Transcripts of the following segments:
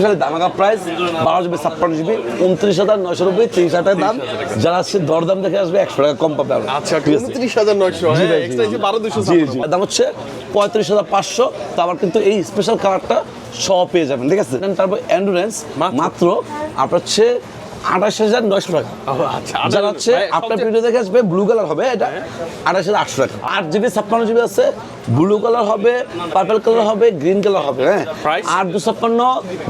Specially দামাকা price বারো GB ছাপ্পান্ন জিবি উনত্রিশ হাজার নয়শো নব্বই তিরিশ হাজার দাম। যারা আসছে দরদাম দেখে আসবে একশো টাকা কম পাবে আচ্ছা উনত্রিশ হাজার নয়শো জি ভাই, জি, এক্সট্রা জি। বারো দুশো জি জি। দাম হচ্ছে পঁয়ত্রিশ হাজার পাঁচশো। তো আবার কিন্তু এই স্পেশাল কালারটা পেয়ে যাবেন ঠিক আছে? তারপর অ্যান্ডুরেন্স মাত্র? আপনার হচ্ছে আঠাশ হাজার নয়শো টাকা। আচ্ছা যারা হচ্ছে আপনার ভিডিও দেখে আসবে ব্লু কালার হবে এটা আঠাশ হাজার আটশো টাকা। আট জিবি ছাপ্পান্ন জিবি আছে ব্লু কালার হবে পার্পল কালার হবে গ্রিন কালার হবে হ্যাঁ? আট দু ছাপ্পান্ন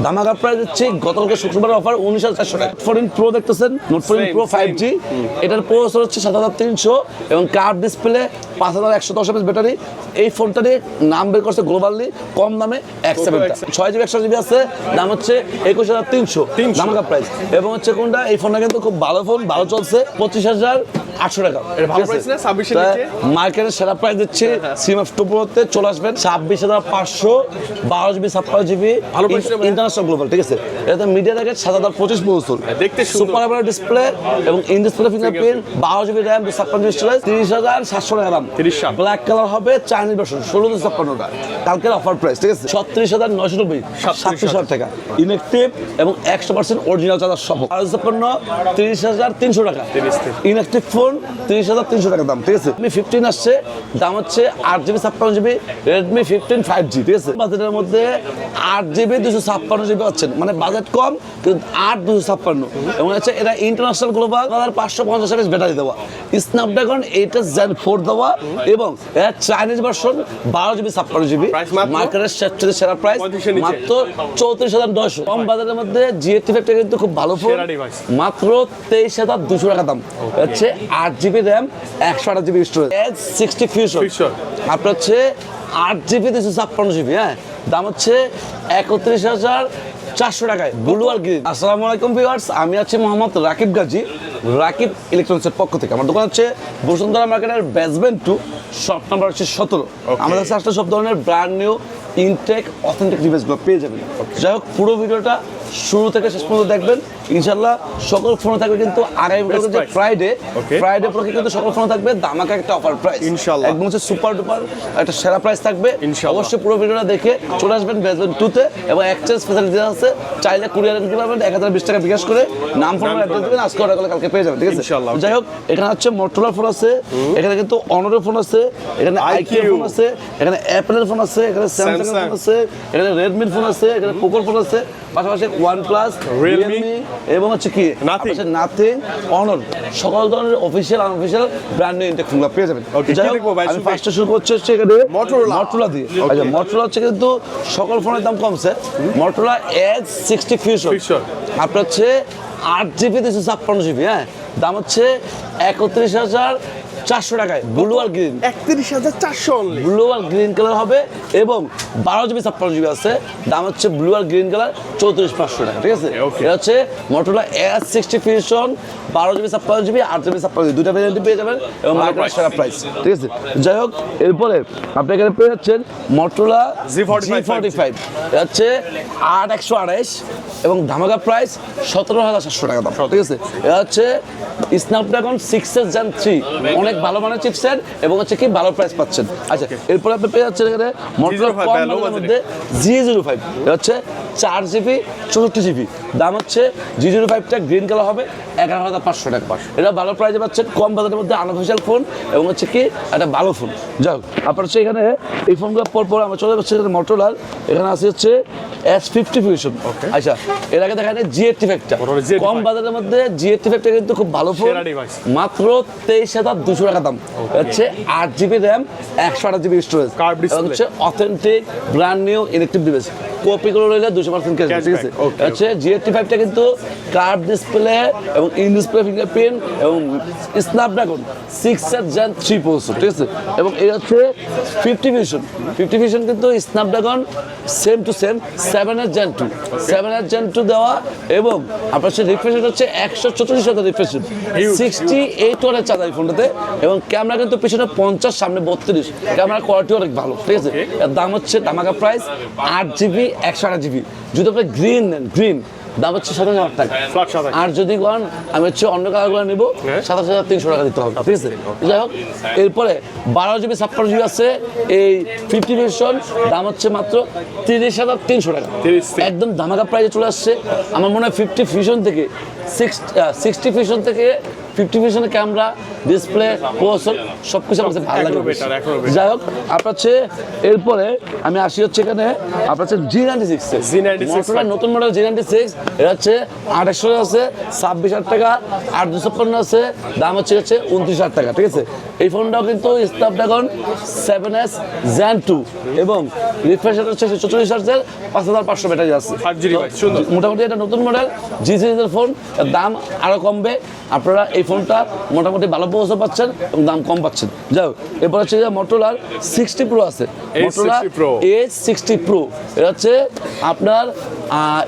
ধামাকা প্রাইস হচ্ছে গতকালকে শুক্রবার অফার উনিশ হাজার চারশো টাকা। ফোরটিন প্রো দেখতেছেন? Note fourteen pro five G এটার প্রসেসর হচ্ছে সাত হাজার তিনশো এবং কার্ভ ডিসপ্লে পাঁচ হাজার একশো দশ এমএস ব্যাটারি এই ফোনটা নিয়ে নাম বের করছে গ্লোবালি কম দামে এক সেভেনটা X7 ছয় জিবি একশো জিবি আছে দাম হচ্ছে একুশ হাজার তিনশো 300 ধামাকা প্রাইস এবং হচ্ছে কোনটা? এই ফোনটা কিন্তু খুব ভালো ফোন ভালো চলছে পঁচিশ হাজার আটশো টাকা। এটা ভালো ঠিক আছে? price না? 26 এর মার্কেটের সেরা প্রাইস দিচ্ছে সিম এফ টুপোতে চলে আসবেন। ছাব্বিশ হাজার পাঁচশো বারো জিবি ছাপ্পান্ন জিবি? ইন্টারন্যাশনাল গ্লোবাল ঠিক আছে? এটা মিডিয়া দেখে সাত হাজার পঁচিশ পঁচিশ দেখতে সুপার অ্যামোলেড ডিসপ্লে এবং ইন ডিসপ্লে ফিঙ্গারপ্রিন্ট বারো জিবি র্যাম ছাপ্পান্ন জিবি স্টোরেজ তিরিশ হাজার সাতশো টাকা দাম 30 সাত। ব্ল্যাক কালার হবে চাইনিজ ভার্সন ষোলো দুশো ছাপ্পান্নটা কালকের অফার প্রাইস ঠিক আছে? ছত্রিশ হাজার নয়শো নব্বই সাতত্রিশ হাজার। টাকা। ইনএক্টিভ এবং একশো পার্সেন্ট অরিজিনাল চার্জার সহ। বারো ছাপ্পান্ন তিরিশ হাজার তিনশো টাকা। ইনএক্টিভ ফোন তিরিশ হাজার তিনশো টাকা দাম ঠিক আছে? রেডমি ফিফটিন আসছে দাম হচ্ছে আট জিবি ছাপ্পান্ন GB Redmi fifteen five G ঠিক আছে? বাজেটের মধ্যে আট জিবি দুশো ছাপ্পান্ন জিবি পাচ্ছেন। মানে বাজেট কম কিন্তু আট দুশো ছাপ্পান্ন। এবং হচ্ছে এটা ইন্টারন্যাশনাল গ্লোবাল হাজার পাঁচশো পঞ্চাশ এমএস ব্যাটারি দেওয়া। স্ন্যাপড্রাগন এইটা জেন ফোর দেওয়া এবং এটা চাইনিজ ভার্সন বারো জিবি ছাপ্পান্ন জিবি মার্কেটের সবচেয়ে সেরা প্রাইস 35 এর নিচে। মাত্র চৌত্রিশ হাজার নয়শো। কম বাজারের মধ্যে জিএসটি ফ্যাক্টর কিন্তু খুব ভালো ফোন মাত্র তেইশ হাজার দুশো টাকা দাম। হচ্ছে আট জিবি র্যাম একশো আট জিবি স্টোরেজ সিক্সটি ফিউশন আপনার হচ্ছে আট জিবি দুশো ছাপ্পান্ন জিবি হ্যাঁ? দাম হচ্ছে একত্রিশ হাজার চারশো টাকায় ব্লু আর গ্রিন। আসসালামু আলাইকুম ভিউয়ার্স আমি আছি মোহাম্মদ রাকিব গাজী রাকিব ইলেকট্রনিক্সের পক্ষ থেকে। আমার দোকান হচ্ছে বসুন্ধরা মার্কেটের বেসমেন্ট টু শপ নাম্বার হচ্ছে সতেরো। আমাদের কাছে আসলে সব ধরনের ব্র্যান্ড নিউ ইনটেক অথেন্টিক ডিভাইসগুলো পেয়ে যাবেন। যাই হোক পুরো ভিডিওটা শুরু থেকে শেষ পর্যন্ত দেখবেন ইনশাল্লাহ সকল ফোনে থাকবে কিন্তু আগামীকাল যে ফ্রাইডে ফ্রাইডে পরে কিন্তু সকল ফোনে থাকবে দামাকা একটা অফার প্রাইস ইনশাল্লাহ। একদম হচ্ছে সুপার ডুপার একটা সেরা প্রাইস থাকবে। অবশ্যই পুরো ভিডিওটা দেখে চলে আসবেন বেসমেন্ট টুতে এবং এক্সচেঞ্জ ফেসিলিটি আছে। চাইলে কুরিয়ার দিতে পারবেন এক হাজার বিশ টাকা বিকাশ করে নাম ফোন অ্যাড্রেস দেবেন আজকে অর্ডার করলে কালকে পেয়ে যাবেন ঠিক আছে। যাই হোক এখানে হচ্ছে মোটরোলার ফোন আছে এখানে কিন্তু অনরের ফোন আছে এখানে আইকিউ ফোন আছে এখানে অ্যাপেলের ফোন আছে এখানে স্যামসাং ফোন আছে এখানে রেডমির ফোন আছে এখানে পোকোর ফোন আছে পাশাপাশি ওয়ান প্লাস Realme, রিয়েলমি এবং হচ্ছে কি Nothing। নাথিং অনর সকল ধরনের official unofficial brand new intact ফোনগুলো পেয়ে যাবেন? আমি? ফার্স্টে শুরু করছি হচ্ছে এখানে Motorola। মটোলা দিয়ে আচ্ছা মটোলা হচ্ছে কিন্তু সকল ফোনের দাম কমছে মটোলা এজ সিক্সটি ফিউশন। আপনার হচ্ছে আট জিবি দুশো ছাপ্পান্ন জিবি হ্যাঁ দাম হচ্ছে একত্রিশ হাজার চারশো টাকায় ব্লু আর গ্রিন একত্রিশ হাজার চারশো অনলি ব্লু আর গ্রিন কালার হবে এবং বারো জিবি ছাপ্পান্ন জিবি আছে। দাম হচ্ছে ব্লু আর গ্রিন কালার চৌত্রিশ পাঁচশো টাকা ঠিক আছে. এটা হচ্ছে মোটরলা এস সিক্সটি ফিউশন বারো জিবি ছাপ্পান্ন জিবি আট জিবি ছাপ্পান্ন জিবি দুটা ভেরিয়েন্ট পেয়ে যাবেন এবং মার্কেটের সেরা প্রাইস ঠিক আছে? যাই হোক এরপরে আপনি এখানে পেয়ে যাচ্ছেন মোটরলা Z45 ফর্টি ফাইভ এটা হচ্ছে আট একশো আড়াইশ এবং ধামাকা প্রাইস সতেরো হাজার সাতশো টাকা দাম ঠিক আছে? এটা হচ্ছে Snapdragon six S Gen three অনেক ভালো মানের চিপসেট এবং হচ্ছে কি ভালো প্রাইস পাচ্ছেন আচ্ছা এরপরে আপনি পেয়ে যাচ্ছেন এখানে মোটরলা G05 কম ভাই, low দামের budget-এ। মধ্যে জি জিরো ফাইভ হচ্ছে চার জিবি চৌষট্টি জিবি। দাম হচ্ছে জি জিরো ফাইভটা গ্রিন কালার হবে এগারো হাজার পাঁচশো টাকা এটা ভালো প্রাইসে পাচ্ছেন কম বাজারের মধ্যে আনঅফিসিয়াল ফোন এবং হচ্ছে কি একটা ভালো ফোন যাই হোক আপনার হচ্ছে এখানে এই ফোনগুলো পর পর আমরা চলে যাচ্ছি এখানে মোটরলার এখানে আছে হচ্ছে এস ফিফটি ফিউশন আচ্ছা এর আগে দেখা যায় জি এইটটি ফাইভটা কম বাজারের মধ্যে জি এইটটি ফাইভটা কিন্তু খুব ভালো ফোন মাত্র তেইশ হাজার দুশো টাকা দাম। হচ্ছে আট জিবি র্যাম একশো আট জিবি স্টোরেজ। হচ্ছে authentic brand new electric device copy করে রইলে দুশো পার্সেন্ট ক্যাশ ঠিক আছে? হচ্ছে ফাইভটা কিন্তু কার্ভ ডিসপ্লে এবং ইন ডিসপ্লে ফিঙ্গারপ্রিন্ট এবং স্ন্যাপড্রাগন সিক্স এর জেন থ্রি পোস্ট ঠিক আছে? এবং এই হচ্ছে ফিফটি ভিশন ফিফটি ভিশন কিন্তু Snapdragon same two same seven এর জেন টু সেভেন এর জেন টু দেওয়া এবং আপনার হচ্ছে রিফ্রেশন হচ্ছে একশো চল্লিশ হাজার রিফ্রেশন সিক্সটি এইট ওয়ারের চার্জার এই ফোনটাতে এবং ক্যামেরা কিন্তু পিছনে পঞ্চাশ সামনে বত্রিশ। ক্যামেরা কোয়ালিটি অনেক ভালো ঠিক আছে? এর দাম হচ্ছে দামাকা প্রাইস আট জিবি একশো আট জিবি যদি আপনি গ্রিন নেন গ্রিন দাম হচ্ছে সাতাশ হাজার টাকা। আর যদি কোন আমি হচ্ছে অন্য কালারগুলো নিব হ্যাঁ। সাতাশ হাজার তিনশো টাকা দিতে হবে ঠিক আছে? যাই হোক এরপরে বারো জিবি ছাপ্পান্ন জিবি আছে এই ফিফটি ভার্সন দাম হচ্ছে মাত্র তিরিশ হাজার তিনশো টাকা। একদম ধামাকা প্রাইজে চলে আসছে। আমার মনে হয় ফিফটি ফিউশন থেকে সিক্স সিক্সটি ফিউশন থেকে ফিফটি ফিউশনের ক্যামেরা ডিসপ্লে প্রসেসর সব কিছু আমার ভালো লাগে। যাই হোক আপনার হচ্ছে এরপরে আমি আসি হচ্ছে এখানে আপনার হচ্ছে G ninety six G96 Motorola নতুন মডেল জি নাইনটি সিক্স এটা হচ্ছে আঠাশশো আছে ছাব্বিশ হাজার টাকা আট দুশো আছে দাম হচ্ছে হচ্ছে উনত্রিশ হাজার টাকা ঠিক আছে? এই ফোনটাও কিন্তু stuff Snapdragon seven S Gen two এবং রিফ্রেশ হচ্ছে চৌচল্লিশ হাজার পাঁচ হাজার পাঁচশো ব্যাটারি আছে। 5G device, সুন্দর। মোটামুটি এটা নতুন মডেল জি সিরিজের ফোন দাম আরও কমবে। আপনারা এই ফোনটা মোটামুটি ভালো পৌঁছে পাচ্ছেন এবং দাম কম পাচ্ছেন। যাই হোক এরপর হচ্ছে যে মোটোলার সিক্সটি প্রো আছে। Motorola A60 Pro। H sixty pro এটা হচ্ছে আপনার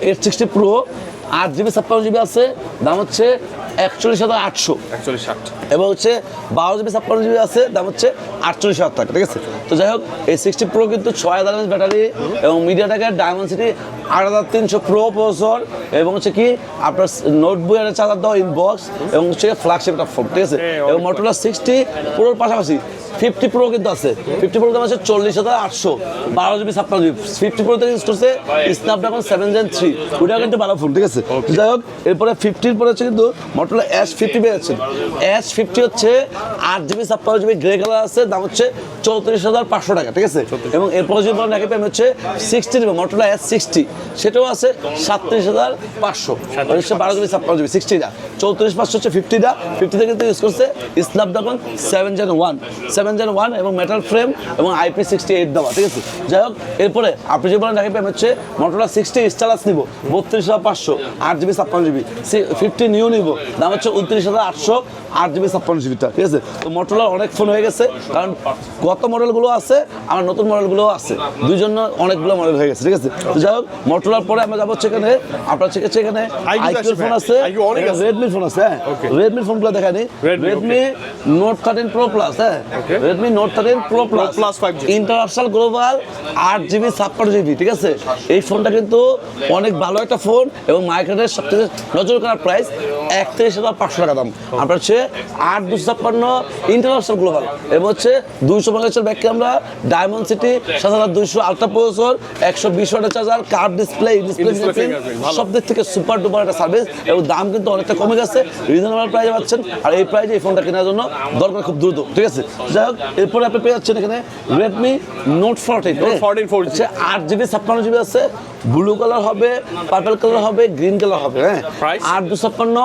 এইট সিক্সটি প্রো আট জিবি ছাপ্পান্ন জিবি আছে। দাম হচ্ছে একচল্লিশ হাজার আটশো। একচল্লিশ ষাট। এবং হচ্ছে বারো জিবি ছাপ্পান্ন জিবি আছে দাম হচ্ছে আটচল্লিশ হাজার টাকা ঠিক আছে? তো যাই হোক এই সিক্সটি প্রো কিন্তু ছয় হাজার ব্যাটারি এবং মিডিয়াটাকের ডায়মন্ড সিটি আট হাজার তিনশো প্রো প্রসেসর এবং হচ্ছে কি আপনার নোটবুকের চার্জার দাও ইনবক্স এবং হচ্ছে ফ্ল্যাগশিপ একটা ফোন ঠিক আছে? এবং মোটরলা সিক্সটি প্রোর পাশাপাশি ফিফটি প্রো কিন্তু আছে। ফিফটি প্রো দাম আছে চল্লিশ হাজার আটশো। বারো জিবি ছাপ্পান্ন জিবি। ফিফটি প্রো ইউজ করছে স্ন্যাপড্রাগন সেভেন জেন থ্রি ওইটা কিন্তু ভালো ফোন ঠিক আছে? যাই হোক এরপরে ফিফটির পরে হচ্ছে কিন্তু মোটরলা এস ফিফটি পেয়েছেন এস ফিফটি হচ্ছে আট জিবি ছাপ্পান্ন জিবি গ্রে কালার আছে দাম হচ্ছে চৌত্রিশ হাজার পাঁচশো টাকা ঠিক আছে? এবং এরপরে যদি বলেন পেমেন্ট হচ্ছে সিক্সটি নেবে মোটরলা এস সিক্সটি সেটাও আছে সাতত্রিশ হাজার পাঁচশো। হচ্ছে বারো জিবি ছাপ্পান্ন জিবি সিক্সটিটা চৌত্রিশ পাঁচশো হচ্ছে ফিফটিটা ফিফটিতে কিন্তু ইউজ করছে snap Snapdragon seven Gen one seven Gen one এবং মেটাল ফ্রেম এবং আইপি সিক্সটি এইট দেওয়া ঠিক আছে? যাই হোক এরপরে আপনি যে বলেন পেমেন্ট হচ্ছে মোটরলা সিক্সটি স্টালাস নিব বত্রিশ হাজার পাঁচশো আট জিবি ছাপ্পান্ন জিবি ফিফটি নিউ নিব দাম হচ্ছে উনত্রিশ হাজার আটশো আট জিবি ছাপ্পান্ন জিবিটা ঠিক আছে? তো মোটরলার অনেক ফোন হয়ে গেছে কারণ গত মডেলগুলো আছে আর নতুন মডেলগুলো আছে। দুইজন অনেকগুলো মডেল হয়ে গেছে ঠিক আছে? তো যাই হোক মোটরলার পরে আমরা যাব এখানে আপনার হচ্ছে এখানে আইকিউর ফোন আছে। রেডমির ফোন আছে হ্যাঁ. রেডমির ফোনগুলো দেখানি Redmi note thirteen pro plus হ্যাঁ? Redmi note thirteen pro plus Plus. 5G international global আট জিবি ছাপ্পান্ন জিবি ঠিক আছে? এই ফোনটা কিন্তু অনেক ভালো একটা ফোন এবং মার্কেটের সবথেকে নজর করার প্রাইস একত্রিশ হাজার পাঁচশো টাকা দাম। আপনার হচ্ছে আট দুশো ছাপ্পান্ন ইন্টারন্যাশনাল গ্লোবাল এবং হচ্ছে দুইশো megapixel back camera diamond city সাত হাজার দুইশো আলট্রা প্রসেসর একশো বিশ ওয়াটের চার্জার কার্ড ডিসপ্লে ডিসপ্লে। সব দিক থেকে সুপার ডুপার একটা সার্ভিস এবং দাম কিন্তু অনেকটা কমে গেছে রিজনেবল প্রাইসে পাচ্ছেন। আর এই প্রাইসে এই ফোনটা কেনার জন্য দরকার খুব দ্রুত ঠিক আছে? যাই হোক এরপরে আপনি পেয়ে যাচ্ছেন এখানে রেডমি নোট ফোরটিন 14 4G হচ্ছে আট জিবি ছাপ্পান্ন জিবি আছে। ব্লু কালার হবে পার্পল কালার হবে গ্রিন কালার হবে হ্যাঁ? আট দু ছাপ্পান্ন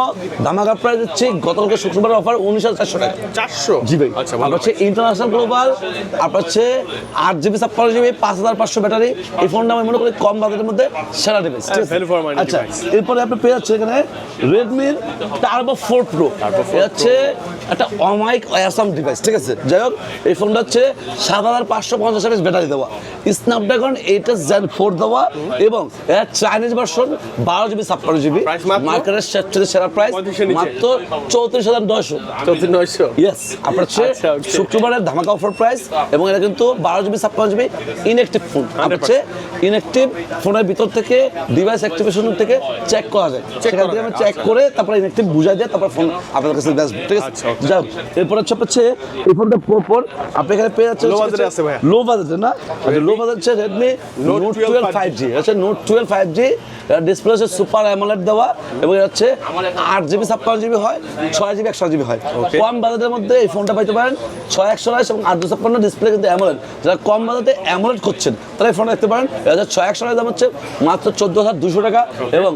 ধামাকা প্রাইস হচ্ছে গতকালকে শুক্রবার অফার উনিশ হাজার চারশো টাকা। চারশো? জি ভাই। আচ্ছা আপনার হচ্ছে ইন্টারন্যাশনাল গ্লোবাল আপনার হচ্ছে আট জিবি ছাপ্পান্ন জিবি পাঁচ হাজার পাঁচশো ব্যাটারি এই ফোনটা আমি মনে করি কম বাজেটের মধ্যে সেরা money আচ্ছা এরপরে আপনি পেয়ে যাচ্ছেন এখানে রেডমির টার্বো ফোর প্রো হচ্ছে একটা অমাইক অ্যাসাম ডিভাইস ঠিক আছে? যাই হোক এই ফোনটা হচ্ছে সাত হাজার পাঁচশো পঞ্চাশ ব্যাটারি দেওয়া। স্ন্যাপড্রাগন এইট জেন ফোর দেওয়া। এবং চাইনিজ ভার্সন বারো জিবি ছাপ্পান্ন জিবি মার্কেটের সবচেয়ে সেরা প্রাইস মাত্র চৌত্রিশ হাজার নয়শো। চৌত্রিশ নয়শো। ইয়েস আপনার হচ্ছে আচ্ছা, শুক্রবারের ধামাকা অফার প্রাইস এবং এটা কিন্তু বারো জিবি ছাপ্পান্ন জিবি ইনএক্টিভ ফোন হচ্ছে ইনএক্টিভ ফোনের ভিতর থেকে ডিভাইস অ্যাক্টিভেশন থেকে চেক করা যায়। সেখান থেকে আমি চেক করে তারপরে ইনএক্টিভ বুঝাই দিয়ে তারপর ফোন আপনাদের কাছে বেসবো ঠিক আছে? আচ্ছা. যাই এরপর হচ্ছে হচ্ছে এই ফোনটা প্রপর আপনি এখানে পেয়ে যাচ্ছেন Low budget আছে ভাইয়া। লো বাজেটে না? লো বাজেট হচ্ছে Redmi note twelve five G হচ্ছে note twelve five G display হচ্ছে সুপার অ্যামোলেড দেওয়া এবং এটা হচ্ছে আট জিবি ছাপ্পান্ন জিবি হয় ছয় জিবি একশো জিবি হয়। কম বাজেটের মধ্যে এই ফোনটা পাইতে পারেন ছয় একশো আড়াইশ এবং আট ছাপ্পান্ন ডিসপ্লে কিন্তু অ্যামোলেড যারা কম বাজেটে অ্যামোলেড করছেন তারা এই ফোনটা দেখতে পারেন এটা ছয় একশো দাম হচ্ছে মাত্র চোদ্দ হাজার দুশো টাকা এবং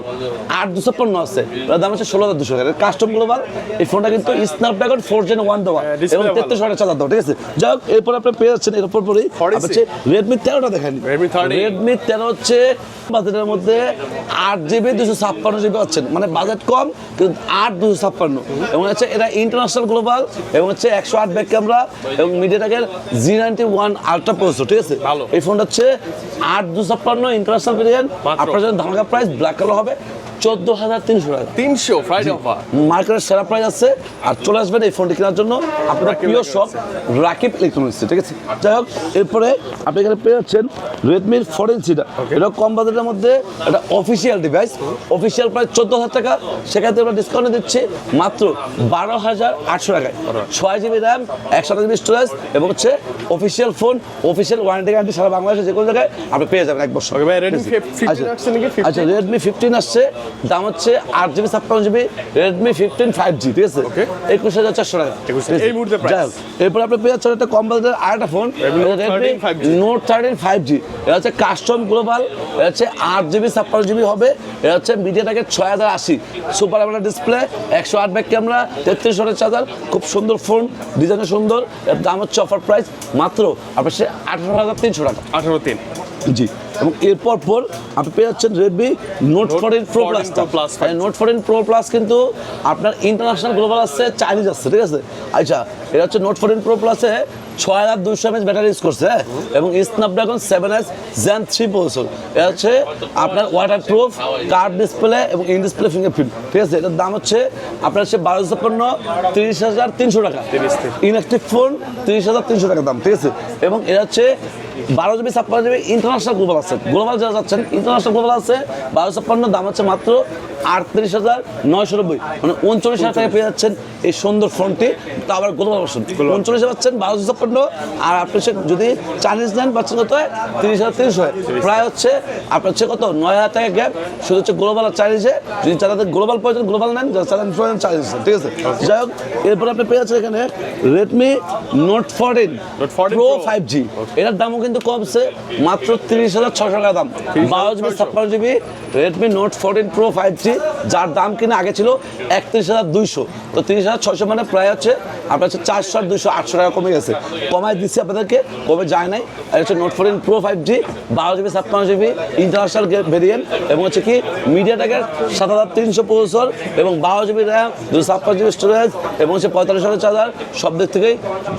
আট দুশো ছাপ্পান্ন আছে। এটার দাম হচ্ছে ষোলো হাজার দুশো টাকা। কাস্টম গ্লোবাল এই ফোনটা কিন্তু স্ন্যাপড্রাগন ফোর জেন ওয়ান দেওয়া হ্যাঁ, এবং। তেত্রিশ ওয়াটের চার্জার দেওয়া ঠিক আছে? যাই হোক এরপর আপনি পেয়ে যাচ্ছেন এর উপর পরেই হচ্ছে রেডমি তেরোটা দেখেন Redmi 13 রেডমি তেরো হচ্ছে বাজেটের মধ্যে আট জিবি দুশো ছাপ্পান্ন জিবি পাচ্ছেন। মানে বাজেট কম কিন্তু আট দুশো ছাপ্পান্ন। এবং হচ্ছে এটা ইন্টারন্যাশনাল গ্লোবাল এবং হচ্ছে একশো আট ব্যাক ক্যামেরা এবং মিডিয়াটাকের G ninety one ultra processor ঠিক আছে? এই ফোনটা হচ্ছে আট দুশো ছাপ্পান্ন ইন্টারন্যাশনাল ভেরিয়েন্ট আপনার জন্য ধামাকা প্রাইস ব্ল্যাক কালার হবে। চোদ্দ হাজার তিনশো টাকা। তিনশো ফ্রাইডে অফার মার্কেটের সেরা প্রাইস আছে। আর চলে আসবেন এই ফোনটি কেনার জন্য। আপনার প্রিয় শপ রাকিব ইলেকট্রনিক্স ঠিক আছে? যাই হোক এরপরে আপনি এখানে পেয়ে যাচ্ছেন রেডমির ফোরেন সিটা এটা কম বাজেটের মধ্যে এটা অফিসিয়াল ডিভাইস অফিসিয়াল প্রায় চোদ্দ হাজার টাকা। সেক্ষেত্রে আমরা ডিসকাউন্টে দিচ্ছি। মাত্র বারো হাজার আটশো টাকায়। ছয় জিবি র্যাম একশো জিবি স্টোরেজ এবং হচ্ছে official phone official warranty guarantee সারা বাংলাদেশে যে কোনো জায়গায় আপনি পেয়ে যাবেন এক বছর। Okay, ভাই, Redmi ঠিক আছে? 15 আচ্ছা। 15? আচ্ছা রেডমি ফিফটিন আসছে। দাম হচ্ছে আট জিবি ছাপ্পান্ন GB Redmi fifteen five G ঠিক আছে? একুশ হাজার চারশো টাকা। 21,000 এই মুহূর্তে যাই হোক, এরপর আপনি পেয়ে যাচ্ছেন একটা কম বাজেটের আরেকটা phone Redmi Note 13 5G note thirteen five G এটা হচ্ছে কাস্টম গ্লোবাল এটা হচ্ছে আট জিবি ছাপ্পান্ন জিবি হবে। এটা হচ্ছে মিডিয়াটাকে ছয় হাজার আশি। সুপার আমলা ডিসপ্লে একশো আট ব্যাক ক্যামেরা তেত্রিশ হাজার চার্জার খুব সুন্দর ফোন ডিজাইনও সুন্দর। এর দাম হচ্ছে অফার প্রাইস মাত্র আপনার সে আঠারো হাজার তিনশো টাকা। আঠারো তিন। জি। এবং এরপর পর আপনি পেয়ে যাচ্ছেন Redmi note fourteen pro 14 plus Plus note fourteen pro plus কিন্তু আপনার ইন্টারন্যাশনাল গ্লোবাল আসছে চাইনিজ আসছে ঠিক আছে? আচ্ছা এটা হচ্ছে নোট ফোরটিন প্রো প্লাসে ছয় হাজার দুশো এমএচ ব্যাটারি ইউজ করছে হ্যাঁ? এবং Snapdragon seven S Gen three processor এটা হচ্ছে আপনার ওয়াটার প্রুফ কার্ড ডিসপ্লে এবং ইন ডিসপ্লে ফিঙ্গারপ্রিন্ট ঠিক আছে? এটার দাম হচ্ছে আপনার হচ্ছে বারোশো ছাপ্পান্ন তিরিশ হাজার তিনশো টাকা। ইনঅ্যাক্টিভ ফোন তিরিশ হাজার তিনশো টাকা দাম ঠিক আছে? এবং এটা হচ্ছে বারো জিবি ছাপ্পান্ন জিবি ইন্টারন্যাশনাল গ্লোবাল আছে। গ্লোবাল যারা যাচ্ছেন ইন্টারন্যাশনাল গ্লোবাল আছে বারো ছাপ্পান্ন দাম হচ্ছে মাত্র আটত্রিশ হাজার নয়শো নব্বই। মানে উনচল্লিশ হাজার টাকা পেয়ে যাচ্ছেন এই সুন্দর ফোনটি। তা আবার গ্লোবাল ভার্সন উনচল্লিশে পাচ্ছেন বারোশো ছাপ্পান্ন। আর আপনি সে যদি চাইনিজ নেন পাচ্ছেন কত হয়? তিরিশ হাজার তিরিশ হয়। প্রায় হচ্ছে আপনার হচ্ছে কত? নয় হাজার টাকা গ্যাপ শুধু হচ্ছে গ্লোবাল আর চাইনিজে যদি যাদের গ্লোবাল প্রয়োজন গ্লোবাল নেন যারা চাইনিজ প্রয়োজন চাইনিজ ঠিক আছে? যাই হোক এরপরে আপনি পেয়ে যাচ্ছেন এখানে Redmi note fourteen Note 14 pro five G এটার দামও কিন্তু কমছে মাত্র তিরিশ হাজার ছশো টাকা দাম। বারো জিবি ছাপ্পান্ন GB Redmi note fourteen pro five G যার দাম কিনা আগে ছিল একত্রিশ হাজার দুইশো। তো তিরিশ হাজার ছশো মানে প্রায় হচ্ছে আপনার হচ্ছে চারশো আর দুইশো আটশো টাকা কমে গেছে। কমায় দিচ্ছি আপনাদেরকে কমে যায় নাই। আর হচ্ছে note fourteen pro five G বারো জিবি ছাপ্পান্ন জিবি ইন্টারন্যাশনাল ভেরিয়েন্ট এবং হচ্ছে কি মিডিয়া মিডিয়াটেকের সাত হাজার তিনশো প্রসেসর এবং বারো জিবি র্যাম দুশো ছাপ্পান্ন জিবি স্টোরেজ এবং হচ্ছে পঁয়তাল্লিশ হাজার চার্জার সব দিক থেকেই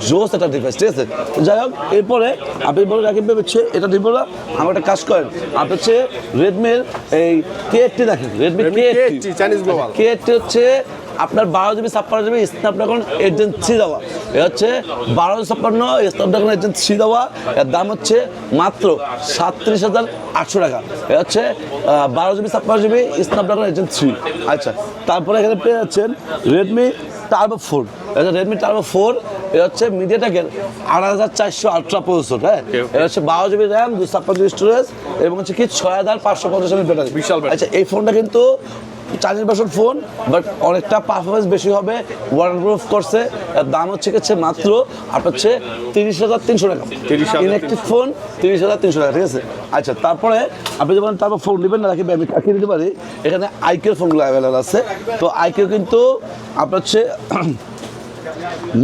জোস একটা ডিভাইস ঠিক আছে? যাই হোক এরপরে আপনি বলে রাখি হচ্ছে এটা দিব না আমার একটা কাজ করেন। আপনি হচ্ছে রেডমির এই কে এইটটি দেখেন Redmi K K80 Chinese global। K eighty হচ্ছে আপনার বারো জিবি ছাপ্পান্ন জিবি স্ন্যাপড্রাগন এজেন্ট থ্রি দেওয়া। এটা হচ্ছে বারো ছাপ্পান্ন স্ন্যাপড্রাগন এজেন্ট থ্রি দেওয়া। এর দাম হচ্ছে মাত্র সাতত্রিশ হাজার আটশো টাকা। এটা হচ্ছে বারো জিবি ছাপ্পান্ন জিবি স্ন্যাপড্রাগন এজেন্ট থ্রি আচ্ছা তারপরে এখানে পেয়ে যাচ্ছেন রেডমি টার্বো ফোর এটা রেডমি টার্বো ফোর এটা হচ্ছে মিডিয়াটেকের আট হাজার চারশো আলট্রা প্রসেসর হ্যাঁ? এটা হচ্ছে বারো জিবি র্যাম দুশো ছাপ্পান্ন জিবি স্টোরেজ এবং হচ্ছে কি ছয় হাজার পাঁচশো পঞ্চাশ ব্যাটারি বিশাল আচ্ছা এই ফোনটা কিন্তু চাইনিজ ভার্সন ফোন বাট অনেকটা পারফরমেন্স বেশি হবে ওয়াটারপ্রুফ করছে এর দাম হচ্ছে গেছে মাত্র আপনার হচ্ছে তিরিশ হাজার তিনশো টাকা। 30,300 ইলেকট্রিক ফোন তিরিশ হাজার তিনশো টাকা ঠিক আছে? আচ্ছা তারপরে আপনি যখন তারপর ফোন নেবেন না রাখি আমি কাকিয়ে দিতে পারি এখানে আইকিউর ফোনগুলো অ্যাভেলেবল আছে। তো আইকিউ কিন্তু আপনার হচ্ছে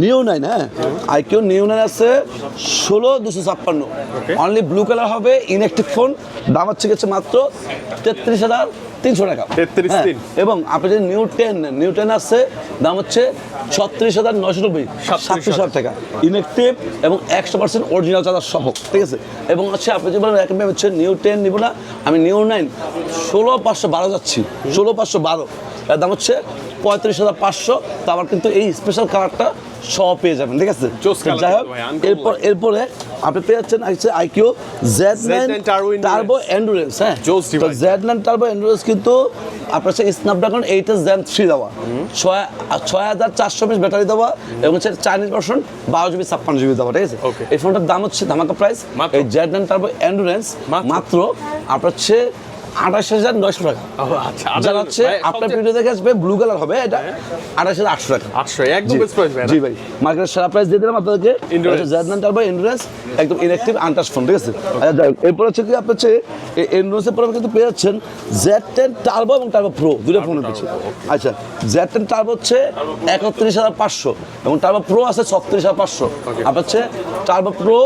নিউ নাইন হ্যাঁ? আইকিউ নিউ নাইন আছে ষোলো দুশো ছাপ্পান্ন। অনলি ব্লু কালার হবে ইনএক্টিভ ফোন দাম হচ্ছে গেছে মাত্র তেত্রিশ হাজার তিনশো টাকা। 33 হ্যাঁ, এবং আপনি যদি নিউ টেন নিউ টেন আছে দাম হচ্ছে ছত্রিশ হাজার নশো নব্বই সাতত্রিশ হাজার টাকা। ইনএক্টিভ এবং একশো পার্সেন্ট অরিজিনাল চার্জার সহ ঠিক আছে? এবং হচ্ছে আপনি যদি বলেন একদম হচ্ছে নিউ টেন নিব না আমি নিউ নাইন ষোলো পাঁচশো বারো যাচ্ছি। ষোলো পাঁচশো বারো। এর দাম হচ্ছে পঁয়ত্রিশ হাজার পাঁচশো তো আবার কিন্তু এই স্পেশাল কালারটা সহ পেয়ে যাবেন ঠিক আছে? যাই হোক এরপর এরপরে আপনি পেয়ে যাচ্ছেন হচ্ছে iQOO Z nine Z9 turbo endurance হ্যাঁ? তো জেড নাইন টার্বো এন্ডুরেন্স কিন্তু আপনার হচ্ছে Snapdragon eight S Gen three দেওয়া। ছয় ছয় হাজার চারশো পিস ব্যাটারি দেওয়া এবং হচ্ছে চাইনিজ ভার্সন বারো জিবি ছাপ্পান্ন জিবি দেওয়া ঠিক আছে. এই ফোনটার দাম হচ্ছে ধামাকা প্রাইস? এই জেড নাইন টার্বো এন্ডুরেন্স? মাত্র আপনার হচ্ছে আঠাশ হাজার নয়শো টাকা। আচ্ছা যারা হচ্ছে আপনার ভিডিও দেখে আসবে ব্লু কালার হবে এটা আঠাশ হাজার আটশো টাকা। আটশো একদম বেস্ট প্রাইস ভাই? জি ভাই মার্কেটের সেরা প্রাইস দিয়ে দিলাম আপনাদেরকে। জেডনান টার্বো এন্ডুরেন্স একদম ইনঅ্যাক্টিভ আনটাচ ফোন ঠিক আছে? আচ্ছা যাই হোক, এরপর হচ্ছে কি আপনি হচ্ছে এই এন্ডুরেন্সের পরে কিন্তু পেয়ে যাচ্ছেন জেড টেন টার্বো এবং টার্বো প্রো দুটো ফোনের পিছু আচ্ছা জেড টেন টার্বো হচ্ছে একত্রিশ হাজার পাঁচশো এবং টার্বো প্রো আছে ছত্রিশ হাজার পাঁচশো। আপনার হচ্ছে টার্বো প্রো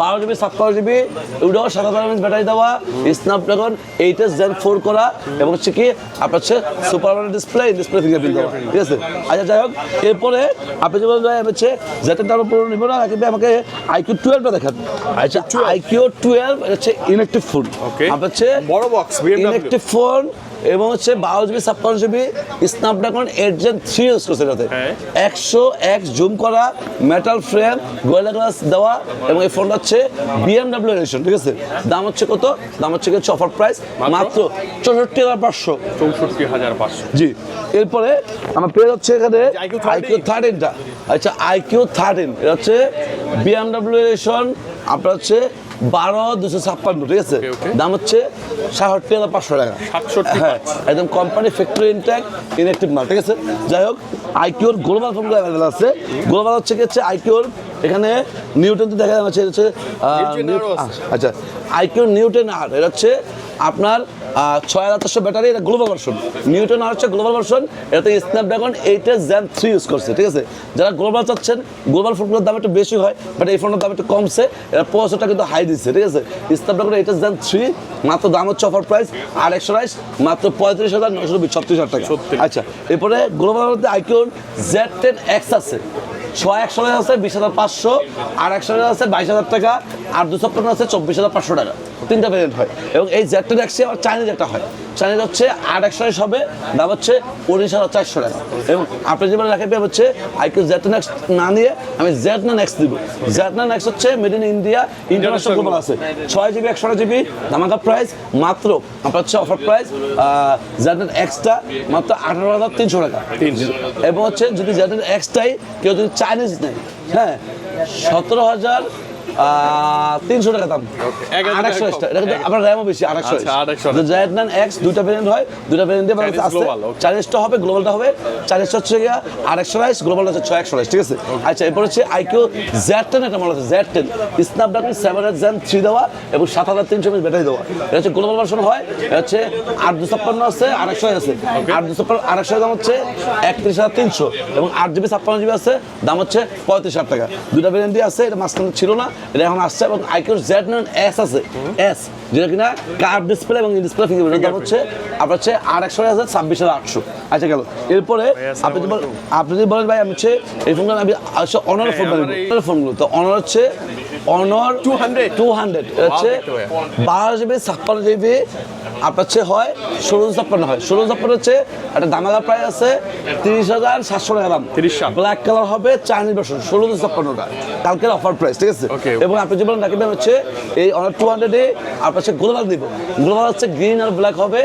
বারো জিবি ছাপ্পান্ন জিবি ওইটাও সাত হাজার ব্যাটারি দেওয়া স্ন্যাপড্রাগন এইট জেন ফোর করা এবং হচ্ছে কি আপনার হচ্ছে সুপার ডিসপ্লে ডিসপ্লে ফিঙ্গারপ্রিন্ট দেওয়া ঠিক আছে? আচ্ছা যাই হোক এরপরে আপনি যেমন হচ্ছে যেটা তার পুরো নিব না রাখবে আমাকে আইকিউ টুয়েলভটা দেখান। আচ্ছা আইকিউ টুয়েলভ হচ্ছে ইলেকট্রিক ফোন. আপনার হচ্ছে বড় বক্স ইলেকট্রিক ফোন এবং হচ্ছে বারো জিবি ছাপ্পান্ন GB Snapdragon eight Gen three use করছে এটাতে। হ্যাঁ। একশো এক জুম করা মেটাল ফ্রেম গোয়েলা গ্লাস দেওয়া এবং এই ফোনটা হচ্ছে বিএমডাব্লিউ এডিশন ঠিক আছে? দাম হচ্ছে কত? দাম হচ্ছে হচ্ছে অফার প্রাইস মাত্র? চৌষট্টি হাজার পাঁচশো। চৌষট্টি হাজার পাঁচশো। জি। এরপরে আমার পেয়ে যাচ্ছে এখানে IQ 13 আইকিউ থার্টিনটা আচ্ছা আইকিউ থার্টিন এটা হচ্ছে বিএমডাব্লিউ এডিশন আপনার হচ্ছে বারো দুশো ছাপ্পান্ন ঠিক আছে. দাম হচ্ছে সাতষট্টি হাজার পাঁচশো টাকা। 67 হ্যাঁ একদম কোম্পানি ফ্যাক্টরি ইনট্যাক ইনএক্টিভ মাল ঠিক আছে? যাই হোক আইকিউর গ্লোবাল ফোনগুলো অ্যাভেলেবেল আছে। গ্লোবাল হচ্ছে কি হচ্ছে আইকিউর এখানে নিউটন তো দেখা যাচ্ছে হচ্ছে। আচ্ছা আইকিওর নিউটেন আর এটা হচ্ছে আপনার ছয় হাজার চারশো ব্যাটারি এটা গ্লোবাল ভার্সন নিউটন আর হচ্ছে গ্লোবাল ভার্সন এটাতে স্ন্যাপড্রাগন এইটের জ্যান থ্রি ইউজ করছে ঠিক আছে? যারা গ্লোবাল চাচ্ছেন গ্লোবাল ফোনগুলোর দাম একটু বেশি হয় বাট এই ফোনের দাম একটু কমছে এটা পঁয়ষট্টা কিন্তু হাই দিচ্ছে ঠিক আছে? স্ন্যাপড্রাগন এইটের জ্যান থ্রি মাত্র দাম হচ্ছে অফার প্রাইস আর একশো রাইস মাত্র পঁয়ত্রিশ হাজার নশো ছত্রিশ হাজার টাকা। আচ্ছা এরপরে গ্লোবাল মধ্যে আইকিউন জেড টেন এক্স আছে। ছয় একশো আছে বিশ হাজার পাঁচশো আর একশো আছে বাইশ হাজার টাকা আর দুশো আছে চব্বিশ হাজার পাঁচশো টাকা। তিনটা ভেরিয়েন্ট হয় এবং এই জেডটেন একশে আবার চাইনিজ একটা হয়। চাইনিজ হচ্ছে আট একশো হবে দাম হচ্ছে উনিশ হাজার চারশো টাকা। এবং আপনি যেভাবে রাখবে হচ্ছে আইকিউ জেড টেন এক্স না নিয়ে আমি জেড নাইন এক্স দিব। জেড নাইন এক্স হচ্ছে made in India international global আছে। ছয় জিবি একশো জিবি ধামাকা প্রাইস মাত্র আপনার হচ্ছে অফার প্রাইস নাইন এক্সটা মাত্র আঠারো হাজার তিনশো টাকা। এবং হচ্ছে যদি নাইন এক্সটাই কেউ যদি চাইনিজ নেয় হ্যাঁ সতেরো হাজার তিনশো টাকা দাম। আড়াইশো। এটা কিন্তু র্যামও বেশি আড়াইশো 800 জেড এক্স দুইটা হয় দুইটা হবে গ্লোবালটা হবে। চাইনিজটা হচ্ছে গিয়া আড়াইশো রাইস গ্লোবাল হচ্ছে ছয় একশো রাইস ঠিক আছে? আচ্ছা এরপর হচ্ছে আইকিউ টেন একটা মডেল আছে ten Snapdragon seven Gen three দেওয়া এবং সাত হাজার তিনশো এমএস ব্যাটারি দেওয়া। এটা হচ্ছে গ্লোবাল ভার্সন হয় এটা হচ্ছে আট দুশো ছাপ্পান্ন আছে আড়াইশো আছে। আট দুশো আড়াইশো দাম হচ্ছে একত্রিশ হাজার তিনশো এবং আট জিবি ছাপ্পান্ন জিবি আছে দাম হচ্ছে পঁয়ত্রিশ হাজার টাকা। ভেরিয়েন্টই আছে এটা মাঝখানে ছিল না এটা এখন আসছে এবং আইকিউ জেড নাইন এস আছে। এস যেটা কিনা কার্ভ ডিসপ্লে এবং ডিসপ্লে ফিঙ্গারপ্রিন্ট দাম হচ্ছে আপনার হচ্ছে আর একশো আছে ছাব্বিশ হাজার আটশো। আচ্ছা গেল। এরপরে আপনি যদি বলেন- আপনি যদি বলেন ভাই আমি হচ্ছে এই ফোনগুলো আমি হচ্ছে অনার ফোন অনার ফোনগুলো তো অনার হচ্ছে অনর 200 টু হান্ড্রেড হচ্ছে বারো জিবি ছাপ্পান্ন জিবি আপনার চেয়ে হয় ষোলো ছাপ্পান্ন হয়। ষোলো ছাপ্পান্ন হচ্ছে একটা দামাদার প্রাইস আছে তিরিশ হাজার সাতশো টাকা দাম। 30 ব্ল্যাক কালার হবে চাইনিজ ভার্সন ষোলোশো ছাপ্পান্নটা কালকের অফার প্রাইস ঠিক আছে. এবং আপনি যে বলেন রাখবেন হচ্ছে এই অনার টু হান্ড্রেডে আপনার সে গ্লোবাল দিব। গ্লোবাল হচ্ছে গ্রিন আর ব্ল্যাক হবে।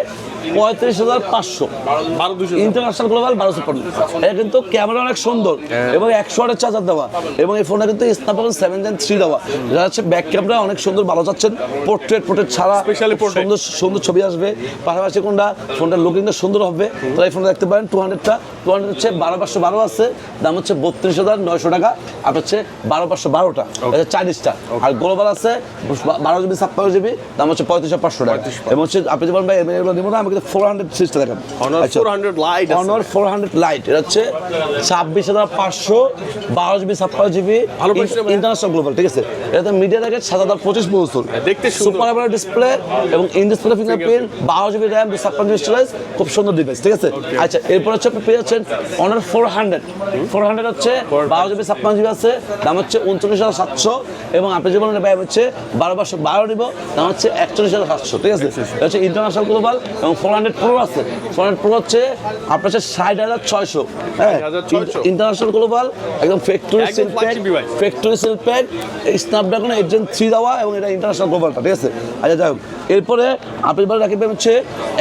পঁয়ত্রিশ হাজার পাঁচশো। বারো ইন্টারন্যাশনাল গ্লোবাল বারোশো পণ্য। এটা কিন্তু ক্যামেরা অনেক সুন্দর এবং একশো আটের চার্জার দেওয়া এবং এই ফোনটা কিন্তু স্ন্যাপড্রাগন সেভেন জেন থ্রি দেওয়া। যেটা হচ্ছে ব্যাক ক্যামেরা অনেক সুন্দর ভালো চাচ্ছেন। পোর্ট্রেট পোর্ট্রেট ছাড়া সুন্দর সুন্দর ছবি আসবে। পাশাপাশি কোনটা? ফোনটার লুকিংটা সুন্দর হবে। তাই ফোনটা দেখতে পারেন টু হান্ড্রেডটা টু। হান্ড্রেড হচ্ছে বারো পাঁচশো বারো আছে। দাম হচ্ছে বত্রিশ হাজার নয়শো টাকা। আর হচ্ছে বারো পাঁচশো বারোটা। এটা চাইনিজটা। আর গ্লোবাল আছে বারো জিবি ছাপ্পান্ন জিবি দাম হচ্ছে পঁয়ত্রিশ পাঁচশো টাকা। এবং হচ্ছে আপনি যেমন ভাই এগুলো দিব না আমাকে ফোর হান্ড্রেড সিক্সটা দেখান Honor 400 Lite আছে। অনর ফোর হান্ড্রেড লাইট এটা হচ্ছে ছাব্বিশ হাজার পাঁচশো বারো জিবি ছাপ্পান্ন জিবি। ইন্টারন্যাশনাল গ্লোবাল ঠিক আছে? এটাতে মিডিয়া দেখে সাত হাজার পঁচিশ বছর। দেখতে সুপার অ্যামোলেড ডিসপ্লে এবং ইন ডিসপ্লে ফিঙ্গারপ্রিন্ট বারো জিবি র্যাম ছাপ্পান্ন জিবি স্টোরেজ খুব সুন্দর ডিভাইস ঠিক আছে? আচ্ছা এরপর হচ্ছে আপনি পেয়ে যাচ্ছেন Honor four hundred four hundred হচ্ছে বারো জিবি ছাপ্পান্ন জিবি আছে দাম হচ্ছে উনচল্লিশ হাজার সাতশো এবং আপনি যে বলেন ভাই হচ্ছে বারো পাঁচশো বারো নিব দাম হচ্ছে একচল্লিশ হাজার সাতশো ঠিক আছে? এটা হচ্ছে ইন্টারন্যাশনাল গ্লোবাল এবং হান্ড্রেড প্রো আছে। হান্ড্রেড প্রো হচ্ছে আপনার হচ্ছে ষাট হাজার ছয়শো। হ্যাঁ ইন্টারন্যাশনাল গ্লোবাল একদম factory seal device। Factory seal pack Snapdragon eight three দেওয়া এবং এটা ইন্টারন্যাশনাল গ্লোবালটা ঠিক আছে? আচ্ছা যাই হোক। এরপরে আপনি বলে রাখবেন হচ্ছে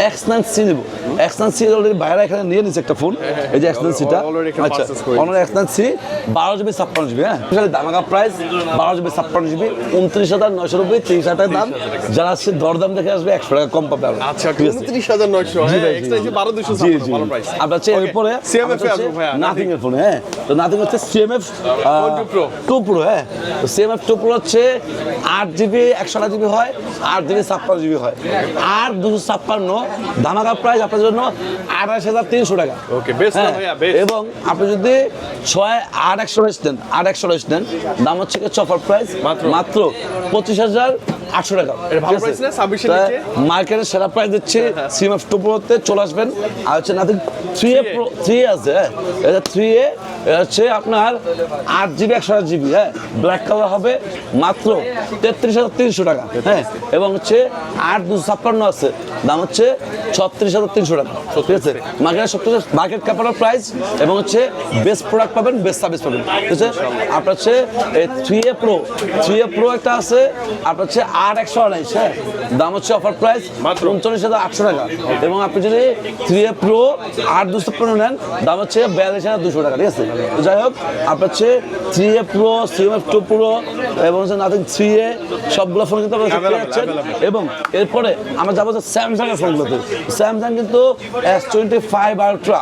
এক্স নাইন সি নেব। এক্স নাইন সি অলরেডি বাইরে এখানে নিয়ে নিচ্ছে একটা ফোন এই যে এক্স নাইন সিটা আচ্ছা অনার এক্স নাইন সি বারো জিবি ছাপ্পান্ন জিবি হ্যাঁ? দামাকা প্রাইস বারো জিবি ছাপ্পান্ন জিবি উনত্রিশ হাজার নয়শো নব্বই তিরিশ হাজার দাম। যারা আসছে দরদাম দেখে আসবে একশো টাকা কম পাবে। আচ্ছা নাথিং এর ফোন হ্যাঁ তো নাথিং হচ্ছে সিএমএফ। Two pro? হ্যাঁ তো সিএমএফ টু প্রো হচ্ছে আট জিবি একশো আট জিবি হয় আট জিবি ছাপ্পান্ন জিবি হয়। আর দুশো ছাপ্পান্ন ধামাকা প্রাইস আপনার জন্য আঠাশ হাজার তিনশো টাকা। হ্যাঁ, এবং আপনি যদি ছয় আট একশো রয়েছে আট একশো রয়েছে দাম হচ্ছে প্রাইস মাত্র? পঁচিশ হাজার আটশো টাকা। এটা ভালো ঠিক আছে? price না? 26 এর তা নিচে? মার্কেটের সেরা প্রাইস দিচ্ছি সিএমএফ টু প্রোতে চলে আসবেন। আর হচ্ছে Nothing three A pro three আছে হ্যাঁ। এটা থ্রি এ হচ্ছে আপনার আট জিবি একশো আট জিবি হ্যাঁ। ব্ল্যাক কালার হবে মাত্র তেত্রিশ হাজার তিনশো টাকা হ্যাঁ। এবং হচ্ছে আট দুশো ছাপ্পান্ন আছে দাম হচ্ছে ছত্রিশ হাজার তিনশো টাকা ঠিক আছে? মার্কেটের সবচেয়ে মার্কেট ক্যাপাটাল প্রাইস এবং হচ্ছে বেস্ট প্রোডাক্ট পাবেন বেস্ট সার্ভিস পাবেন ঠিক আছে? আপনার হচ্ছে three A pro three A pro একটা আছে আপনার হচ্ছে আট একশো আড়াইশ হ্যাঁ। দাম হচ্ছে অফার প্রাইস মাত্র? উনচল্লিশ হাজার আটশো টাকা। এবং আপনি যদি থ্রি এ প্রো আট দুশো পনেরো নেন দাম হচ্ছে বিয়াল্লিশ হাজার দুশো টাকা ঠিক আছে? তো যাই হোক আপনার হচ্ছে three A pro three F two pro এবং হচ্ছে নাথিং থ্রি এ সবগুলো ফোন কিন্তু আপনারা পেয়ে যাচ্ছেন। এবং এরপরে আমরা যাব স্যামসাং এর ফোনগুলোতে স্যামসাং কিন্তু এস টোয়েন্টি ফাইভ আলট্রা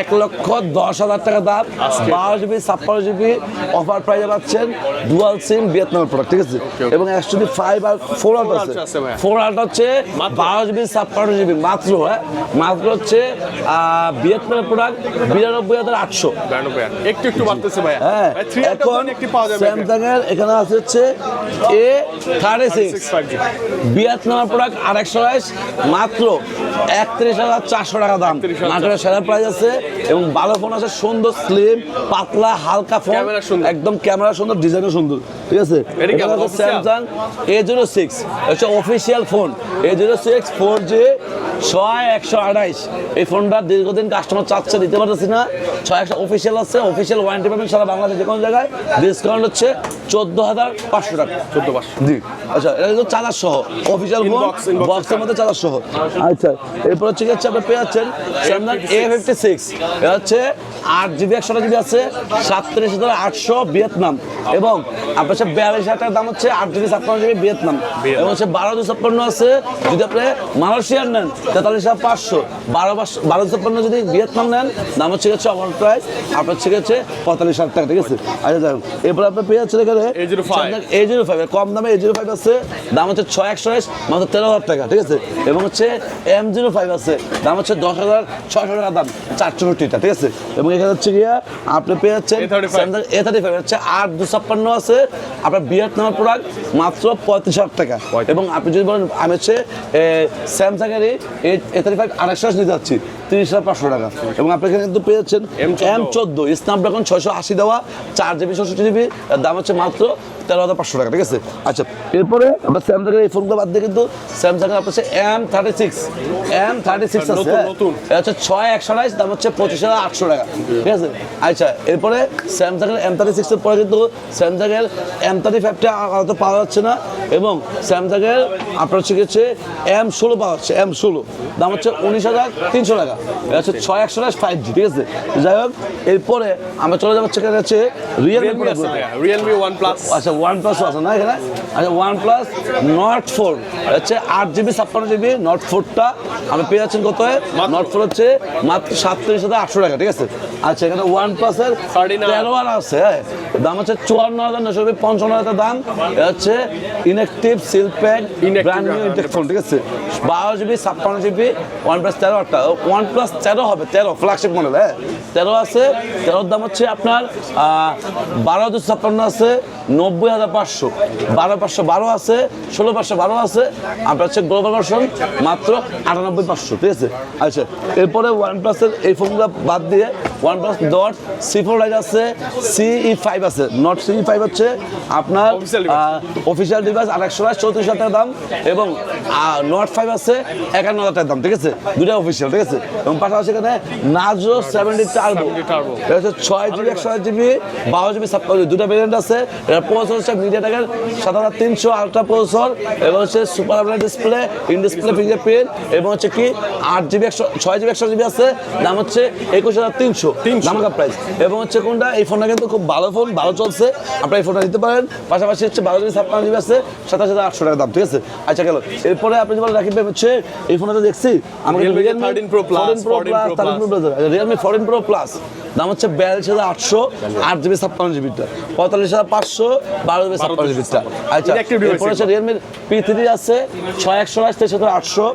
এক লক্ষ দশ হাজার টাকা দাম বারো জিবি ছাপ্পান্ন জিবি অফার প্রাইজে পাচ্ছেন ডুয়াল সিম ভিয়েতনামের প্রোডাক্ট ঠিক আছে? এবং এস টোয়েন্টি ফাইভ আর ফোর আল্ট আছে। ফোর আল্ট হচ্ছে বারো জিবি ছাপ্পান্ন জিবি মাত্র হ্যাঁ? মাত্র হচ্ছে ভিয়েতনামের প্রোডাক্ট বিরানব্বই হাজার আটশো। একটু একটু বাড়তেছে হ্যাঁ ভাই, এখন একটি পাওয়া যাবে। স্যামসাং এর এখানে আছে হচ্ছে এ থার্টি সিক্স 5G ভিয়েতনামের প্রোডাক্ট আরেকশো বাইশ মাত্র একত্রিশ হাজার চারশো টাকা দাম। 31,400 মার্কেটের সেরা প্রাইস আছে এবং ভালো ফোন আছে সুন্দর স্লিম পাতলা হালকা ফোন। একদম ক্যামেরা সুন্দর ডিজাইনও সুন্দর। ঠিক আছে? এটা আছে স্যামসাং এ জিরো সিক্স হচ্ছে official phone A zero six four G ছয় একশো আঠাইশ। এই ফোনটা দীর্ঘদিন কাস্টমার চাচ্ছে দিতে পারতেছি না। ছয় একশো অফিসিয়াল আছে অফিসিয়াল ওয়ারেন্টি পাবেন সারা বাংলাদেশ যে কোনো জায়গায়। ডিসকাউন্ট হচ্ছে চোদ্দ হাজার পাঁচশো টাকা। চোদ্দ পাঁচশো। জি। আচ্ছা এটা কিন্তু চার্জার সহ। অফিসিয়াল ফোন বক্সের মধ্যে চার্জার সহ। আচ্ছা এরপর হচ্ছে কি হচ্ছে আপনি পেয়ে যাচ্ছেন স্যামসাং এ ফিফটি সিক্স এটা হচ্ছে আট জিবি একশো জিবি আছে সাতত্রিশ হাজার আটশো ভিয়েতনাম এবং আপনার হচ্ছে বিয়াল্লিশ হাজার টাকার দাম হচ্ছে আট জিবি ছাপ্পান্ন জিবি ভিয়েতনাম এবং হচ্ছে বারো দুই ছাপ্পান্ন আছে যদি আপনি মালয়েশিয়ান নেন তেতাল্লিশ হাজার পাঁচশো। বারো পাঁচশো বারো ছাপ্পান্ন যদি ভিয়েতনাম নেন দাম হচ্ছে হচ্ছে অফার প্রাইস আপনার হচ্ছে হচ্ছে পঁয়তাল্লিশ হাজার টাকা ঠিক আছে? আচ্ছা দেখুন এরপর আপনি পেয়ে যাচ্ছে এখানে A05 এ জিরো ফাইভ কম দামে এ জিরো ফাইভ আছে। দাম হচ্ছে ছয় একশো মাত্র তেরো হাজার টাকা ঠিক আছে? এবং হচ্ছে এম জিরো ফাইভ আছে। দাম হচ্ছে দশ হাজার ছয়শো টাকা দাম চার চৌষট্টিটা ঠিক আছে? এবং এখানে হচ্ছে গিয়া আপনি পেয়ে যাচ্ছেন স্যামসাং এ থার্টি ফাইভ হচ্ছে আট দু ছাপ্পান্ন আছে। আপনার বিয়ার নামার প্রোডাক্ট মাত্র পঁয়ত্রিশ হাজার টাকা। এবং আপনি যদি বলেন আমি হচ্ছে স্যামসাং এর এ থার্টি ফাইভ আড়াইশো নিতে যাচ্ছি। তিরিশ হাজার পাঁচশো টাকা। এবং আপনি এখানে কিন্তু পেয়ে যাচ্ছেন M14 এম চোদ্দ। স্ন্যাপড্রাগন ছয়শো আশি দেওয়া চার জিবি ছষট্টি জিবি দাম হচ্ছে মাত্র তেরো হাজার পাঁচশো টাকা ঠিক আছে? আচ্ছা এরপরে আমরা স্যামসাংয়ের এই ফোনগুলো বাদ দিয়ে কিন্তু স্যামসাং আপনার হচ্ছে M thirty six M thirty six আছে হ্যাঁ? হচ্ছে ছয় একশো আঠাইশ দাম হচ্ছে পঁচিশ হাজার আটশো টাকা ঠিক আছে? আচ্ছা এরপরে স্যামসাংয়ের এম থার্টি সিক্সের পরে কিন্তু স্যামসাংয়ের এম থার্টি ফাইভটা আলাদা পাওয়া যাচ্ছে না এবং স্যামসাংয়ের আপনার হচ্ছে এম ষোলো পাওয়া যাচ্ছে এম ষোলো। দাম হচ্ছে উনিশ হাজার তিনশো টাকা। এটা হচ্ছে ছয় একশো ফাইভ জি ঠিক আছে? যাই হোক এরপরে আমরা চলে যাব সেখানে হচ্ছে রিয়েলমি রিয়েলমি ওয়ান প্লাস আচ্ছা ওয়ান প্লাস আছে না এখানে? আচ্ছা ওয়ান প্লাস নট ফোর হচ্ছে আট জিবি ছাপ্পান্ন জিবি নট ফোরটা আমি পেয়ে যাচ্ছেন কত নট ফোর হচ্ছে মাত্র সাতত্রিশ হাজার আটশো টাকা ঠিক আছে? আচ্ছা এখানে ওয়ান প্লাসের তেরো আর আছে হ্যাঁ? দাম হচ্ছে চুয়ান্ন হাজার নশো পঞ্চান্ন হাজার দাম। এটা হচ্ছে inactive seal Inactive, brand new phone ঠিক আছে? বারো জিবি ছাপ্পান্ন জিবি ওয়ান প্লাস তেরো আটটা ওয়ান প্লাস তেরো হবে তেরো ফ্ল্যাগশিপ মডেল হ্যাঁ? তেরো আছে তেরোর দাম হচ্ছে আপনার বারো দুশো ছাপ্পান্ন আছে নব্বই হাজার পাঁচশো। বারো পাঁচশো বারো আছে ষোলো পাঁচশো বারো আছে আপনার হচ্ছে গ্লোবাল ভার্সন মাত্র আটানব্বই পাঁচশো ঠিক আছে? আচ্ছা এরপরে ওয়ান প্লাসের এই ফোনগুলো বাদ দিয়ে OnePlus dot C four lite আছে সিই ফাইভ আছে। নট সিই ফাইভ হচ্ছে আপনার অফিসিয়াল ডিভাইস আঠাশশো টাকা চৌত্রিশ হাজার টাকা দাম এবং নট ফাইভ আছে একান্ন হাজার টাকা দাম ঠিক আছে? দুটা অফিসিয়াল ঠিক আছে? এবং পাশাপাশি এখানে নাজো সেভেন্টি টার্বো এটা হচ্ছে ছয় জিবি একশো আট জিবি বারো জিবি ছাপ্পান্ন দুটা ভেরিয়েন্ট আছে। এটা প্রসেসর হচ্ছে মিডিয়া টেকের সাত হাজার তিনশো আলট্রা প্রসেসর এবং হচ্ছে super AMOLED display in display fingerprint এবং হচ্ছে কি আট জিবি একশো ছয় জিবি একশো জিবি আছে। দাম হচ্ছে একুশ হাজার তিনশো। দামাকা প্রাইস এবং হচ্ছে কোনটা এই ফোনটা কিন্তু খুব ভালো ফোন ভালো চলছে। আপনারা এই ফোনটা নিতে পারেন। পাশাপাশি হচ্ছে বারো জিবি ছাপ্পান্ন জিবি আছে। সাতাশ হাজার আটশো টাকা দাম ঠিক আছে? আচ্ছা গেল। এরপরে আপনি যেমন রাখি হচ্ছে এই ফোনটা দেখছি। আমাকে Realme 13 Pro Plus, 14 Pro 14 Plus, Pro 13 Pro Plus দাম হচ্ছে বিয়াল্লিশ হাজার আটশো আট জিবি ছাপ্পান্ন জিবিটা পঁয়তাল্লিশ হাজার পাঁচশো বারো জিবি ছাপ্পান্ন জিবিটা। আচ্ছা এরপরে হচ্ছে রিয়েলমির পি থ্রি আছে ছয় একশো আশ তেইশ হাজার আটশো।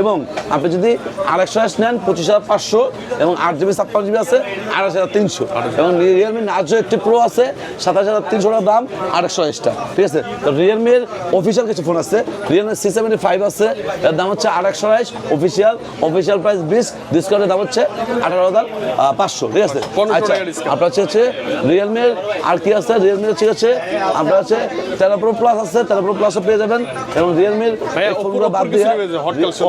এবং আপনি যদি আড়াইশো আশ নেন পঁচিশ হাজার পাঁচশো এবং আট জিবি ছাপ্পান্ন জিবি আছে আড়াইশ হাজার তিনশো। এবং রিয়েলমি নাজো একটি প্রো আছে সাতাশ হাজার তিনশো টাকা দাম আড়াইশো আশটা ঠিক আছে? তো রিয়েলমির অফিসিয়াল কিছু ফোন আছে রিয়েলমি সি সেভেন্টি ফাইভ আছে এর দাম হচ্ছে আড়াইশো আশ অফিসিয়াল অফিসিয়াল প্রাইস বিশ ডিসকাউন্টের দাম হচ্ছে আঠারো হাজার পাঁচশো। ঠিক আছে? আচ্ছা আপনার হচ্ছে রিয়েলমির আর কি আছে রিয়েলমি হচ্ছে হচ্ছে আপনার হচ্ছে তেরো প্রো প্লাস আছে তেরো প্রো প্লাসও পেয়ে যাবেন। এবং রিয়েলমির ফোনগুলো বাদ দিয়ে।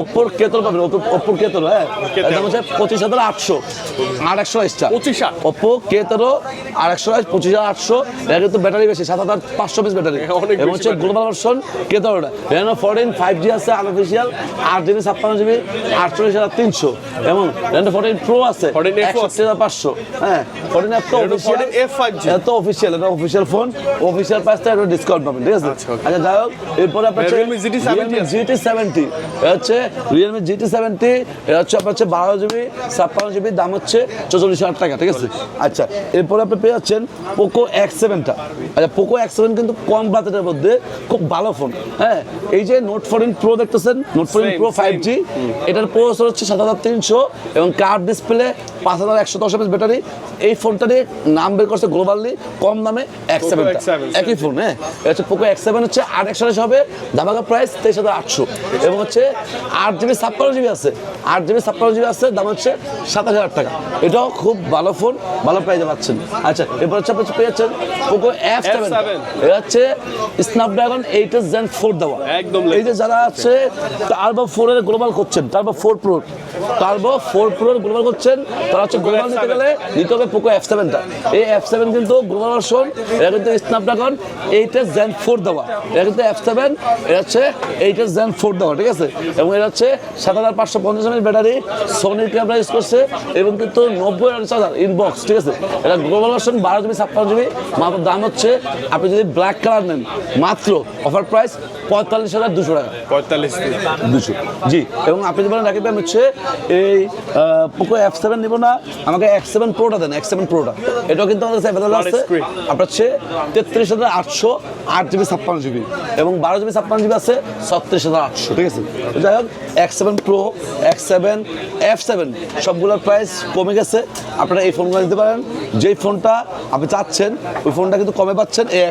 ওপ্পোর কেতল পাবেন ওপ্পোর কেতল হ্যাঁ। দাম হচ্ছে পঁচিশ হাজার আটশো। আর একশো এক্সট্রা? ওপ্পো কে তেরো আর একশো পঁচিশ হাজার আটশো। এটা কিন্তু ব্যাটারি বেশি সাত হাজার পাঁচশো পিস ব্যাটারি এবং হচ্ছে। গ্লোবাল ভার্সন কে তেরোটা রেনো ফোরটিন ফাইভ জি আছে আনঅফিসিয়াল আট জিবি ছাপ্পান্ন জিবি আটচল্লিশ হাজার তিনশো। এবং রেনো ফোরটিন প্রো আছে 14 Pro একষট্টি হাজার পাঁচশো। হ্যাঁ ফোরটিন এফ তো Reno অফিসিয়াল 14 F5G এত অফিসিয়াল এটা অফিসিয়াল ফোন অফিসিয়াল প্রাইসটা একটু ডিসকাউন্ট পাবেন ঠিক আছে? আচ্ছা, আচ্ছা যাই হোক এরপরে আপনার GT 70 আছে। জিটি সেভেন্টি হচ্ছে রিয়েলমি জিটি সেভেন্টি এটা হচ্ছে আপনার হচ্ছে বারো জিবি ছাপ্পান্ন জিবি দাম হচ্ছে চৌচল্লিশ হাজার টাকা ঠিক আছে? আচ্ছা এরপরে আপনি পেয়ে যাচ্ছেন পোকো এক্স সেভেনটা আচ্ছা পোকো এক্স সেভেন কিন্তু কম বাজেটের মধ্যে খুব ভালো ফোন হ্যাঁ এই যে নোট ফোরটিন প্রো দেখতেছেন Note fourteen pro five G এটার প্রসেসর হচ্ছে সাত হাজার তিনশো এবং কার্ড ডিসপ্লে পাঁচ হাজার একশো দশ ব্যাটারি এই ফোনটারই নাম বের করছে গ্লোবালি কম দামে এক্স সেভেন একই ফোন হ্যাঁ? এটা হচ্ছে পোকো এক্স সেভেন হচ্ছে আট একশো হবে ধামাকা প্রাইস তেইশ হাজার আটশো। এবং হচ্ছে আট জিবি ছাপ্পান্ন জিবি আছে। আট জিবি ছাপ্পান্ন জিবি আছে দাম হচ্ছে সাতাশ হাজার টাকা। এটাও খুব ভালো ফোন ভালো প্রাইসে পাচ্ছেন। আচ্ছা এরপর হচ্ছে আপনি পেয়ে যাচ্ছেন পোকো এফ সেভেন F7 এটা হচ্ছে Snapdragon eight S Gen four দেওয়া। একদম এই যে যারা আছে টার্বো ফোর এর গ্লোবাল করছেন Turbo four pro Turbo four pro এর গ্লোবাল করছেন তারা হচ্ছে গ্লোবাল নিতে গেলে হবে পোকো এফ সেভেনটা এই এফ সেভেন কিন্তু এটা কিন্তু স্ন্যাপড্রাগন এইট জেন ফোর দেওয়া। এটা কিন্তু এফ সেভেন এটা হচ্ছে এইট জেন ফোর দেওয়া, ঠিক আছে? এবং এটা হচ্ছে সাত হাজার পাঁচশো পঞ্চাশ এমএল ব্যাটারি সোনির ক্যামেরা ইউজ করছে, এবং কিন্তু নব্বই হাজার ইনবক্স ঠিক আছে? এটা গ্লোবাল ভার্সন বারো জিবি ছাপ্পান্ন জিবি দাম হচ্ছে, আপনি যদি ব্ল্যাক কালার নেন, মাত্র অফার প্রাইস পঁয়তাল্লিশ হাজার দুশো টাকা। পঁয়তাল্লিশ দুশো। জি এবং আপনি বলেন রাকিব ভাই, হচ্ছে এই পোকো এফ সেভেন নিবো না আমাকে এক্স সেভেন প্রোটা দেন এক্স সেভেন প্রোটা এটাও কিন্তু আমাদের কাছে অ্যাভেলেবল আছে। আপনার হচ্ছে তেত্রিশ হাজার আটশো আট জিবি ছাপ্পান্ন জিবি এবং বারো জিবি ছাপ্পান্ন জিবি আছে ছত্রিশ হাজার আটশো ঠিক আছে? যাই হোক X seven pro X seven F seven সবগুলোর প্রাইস কমে গেছে। আপনারা এই ফোনগুলো নিতে পারেন। যেই ফোনটা আপনি চাচ্ছেন ওই ফোনটা কিন্তু কমে পাচ্ছেন এই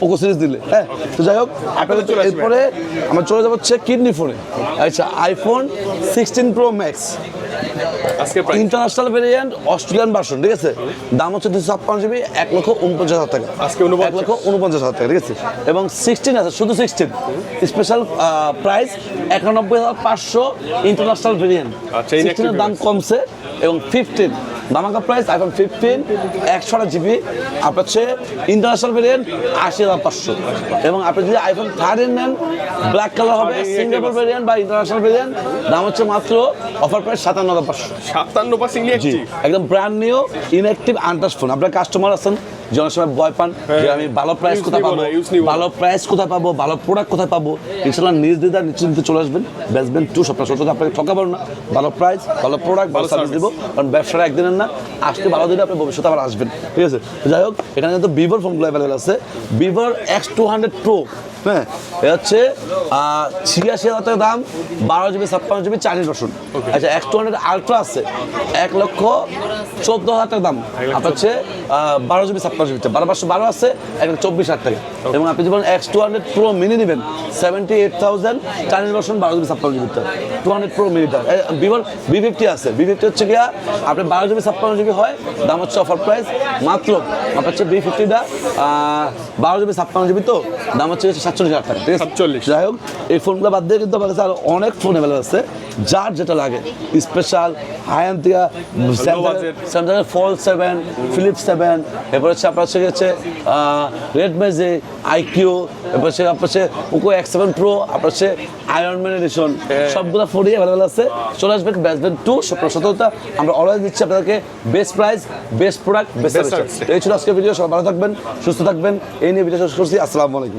পোকো সিরিজ দিলে হ্যাঁ? তো যাই হোক আপনাদের এরপরে আমরা চলে যাব হচ্ছে কিডনি ফোনে। আচ্ছা আইফোন সিক্সটিন প্রো ম্যাক্স আজকে ইন্টারন্যাশনাল ভেরিয়েন্ট অস্ট্রেলিয়ান ভার্সন ঠিক আছে? দাম হচ্ছে দুশো ছাপ্পান্ন জিবি এক লক্ষ উনপঞ্চাশ হাজার টাকা। আজকে এক লক্ষ উনপঞ্চাশ হাজার টাকা ঠিক আছে? এবং সিক্সটিন আছে শুধু সিক্সটিন স্পেশাল প্রাইস একানব্বই হাজার পাঁচশো ইন্টারন্যাশনাল ভেরিয়েন্ট আচ্ছা, সিক্সটিনের দাম কমছে এবং ফিফটিন দামাকা প্রাইস আইফোন ফিফটিন একশো আট জিবি আপনার হচ্ছে ইন্টারন্যাশনাল ভেরিয়েন্ট আশি হাজার পাঁচশো। এবং আপনি যদি আইফোন থার্টিন নেন ব্ল্যাক কালার হবে সিঙ্গাপুর ভেরিয়েন্ট বা ইন্টারন্যাশনাল ভেরিয়েন্ট দাম হচ্ছে মাত্র অফার প্রাইস সাতান্ন হাজার পাঁচশো। সাতান্ন পার্সেন্ট একদম ব্র্যান্ড নিউ ইনঅ্যাক্টিভ আন্টাস ফোন আপনার কাস্টমার আছেন যে অনেক ভয় পান যে আমি ভালো প্রাইস কোথায় পাবো। ভালো প্রাইস কোথায় পাবো ভালো প্রোডাক্ট কোথায় পাবো ইনশাল্লাহ নিজ দিদার নিশ্চিন্তে চলে আসবেন। বেসবেন টু সপ্তাহ সত্য আপনাকে ঠকাবো না। ভালো প্রাইস ভালো প্রোডাক্ট ভালো সার্ভিস দেবো। কারণ ব্যবসাটা একদিনের না আসতে ভালো দিলে আপনি ভবিষ্যতে আবার আসবেন। ঠিক আছে? যাই হোক এখানে কিন্তু বিভোর ফোনগুলো অ্যাভেলেবেল আছে। ভিভোর এক্স টু হান্ড্রেড প্রো হ্যাঁ এটা হচ্ছে ছিয়াশি হাজার টাকা দাম বারো জিবি ছাপ্পান্ন জিবি চার্জিং ভার্সন আচ্ছা এক্স টু হান্ড্রেড আলট্রা আছে এক লক্ষ চোদ্দ হাজার টাকা দাম। আপনার হচ্ছে বারো জিবি ছাপ্পান্ন জিবি বারো পাঁচশো বারো আছে এক চব্বিশ হাজার টাকা। এবং আপনি যখন X two hundred pro mini নেবেন seventy eight thousand charging version বারো জিবি ছাপ্পান্ন জিবি টু হান্ড্রেড প্রো মিনিটার ভিভোর বি ফিফটি আছে। বি ফিফটি হচ্ছে গিয়া আপনি বারো জিবি ছাপ্পান্ন জিবি হয় দাম হচ্ছে অফার প্রাইস মাত্র আপনার হচ্ছে বি ফিফটিটা বারো জিবি ছাপ্পান্ন জিবি তো দাম হচ্ছে সাতচল্লিশ হাজার টাকা 47 যাই হোক এই ফোনগুলো বাদ দিয়ে কিন্তু আমার কাছে আরও অনেক ফোন অ্যাভেলেবল আছে যার যেটা লাগে। স্পেশাল হায়ান। স্যামসাংয়ের ফল সেভেন ফিলিপ সেভেন এরপর হচ্ছে আপনার হচ্ছে গেছে রেড আইকিউ এরপর হচ্ছে আপনার হচ্ছে পোকো এক্স সেভেন প্রো আপনার হচ্ছে আয়রন ম্যান এডিশন সবগুলো ফোনই অ্যাভেলেবল আছে। চলে আসবেন টু সততা। আমরা অলওয়েজ দিচ্ছি আপনাদেরকে best price best product best. এই ছিল আজকের ভিডিও সবাই ভালো থাকবেন সুস্থ থাকবেন। এই নিয়ে ভিডিও শেষ করছি আসসালামু আলাইকুম।